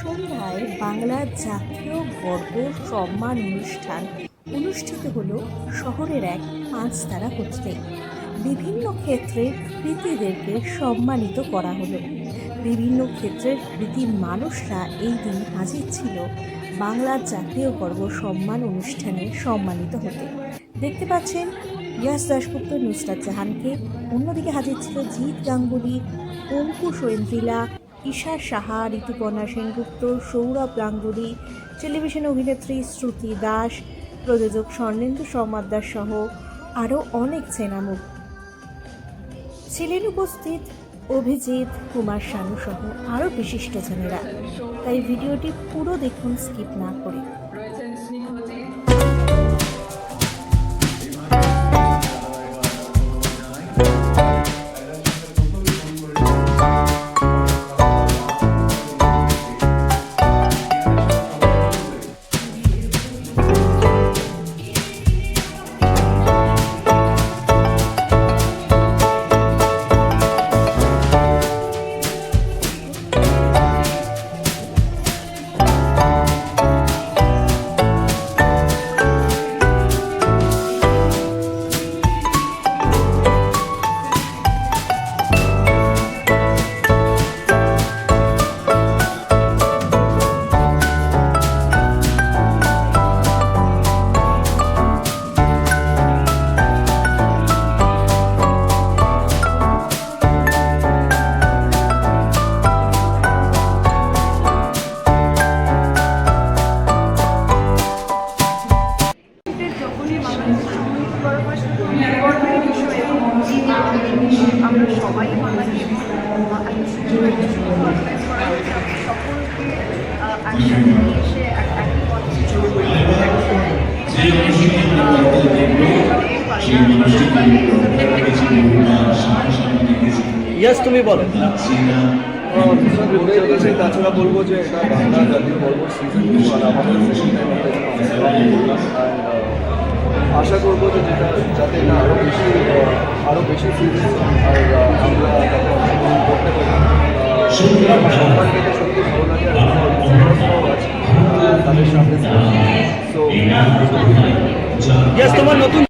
সন্ধ্যায় বাংলার জাতীয় গর্ব সম্মান অনুষ্ঠান অনুষ্ঠিত হলো শহরের এক পাঁচতারা হোটেলে বিভিন্ন ক্ষেত্রে কৃতীদেরকে সম্মানিত করা হলো। বিভিন্ন ক্ষেত্রের কৃতি মানুষরা এই দিন হাজির ছিল বাংলার জাতীয় গর্ব সম্মান অনুষ্ঠানে সম্মানিত হতে। দেখতে পাচ্ছেন, ইয়াস দাশগুপ্ত নুসরাত জাহানকে। অন্যদিকে হাজির ছিল জিৎ গাঙ্গুলি অঙ্কুশ ঐন্দ্রিলা ঈশা সাহা, ঋতুপর্ণা সেনগুপ্ত, সৌরভ গাঙ্গুলি, টেলিভিশন অভিনেত্রী শ্রুতি দাস, প্রযোজক স্বর্ণেন্দু সমাদ্দার সহ আরও অনেক চেনামুখ ছিলেন উপস্থিত অভিজিৎ কুমার শানু সহ আরও বিশিষ্ট বিশিষ্টজনেরা তাই ভিডিওটি পুরো দেখুন, স্কিপ না করে। আমরা ইয়াস তুমি বলো। তাছাড়া বলব যে এটা বাংলা জাতীয় পর্ব সিজন আমাদের আশা করব যে যেটা, যাতে না আরও বেশি আরও বেশি সিজন আর আমরা সম্পর্কে করতে পারি সত্যি ভালো লাগে, আর তাদের সামনে। সো তোমার নতুন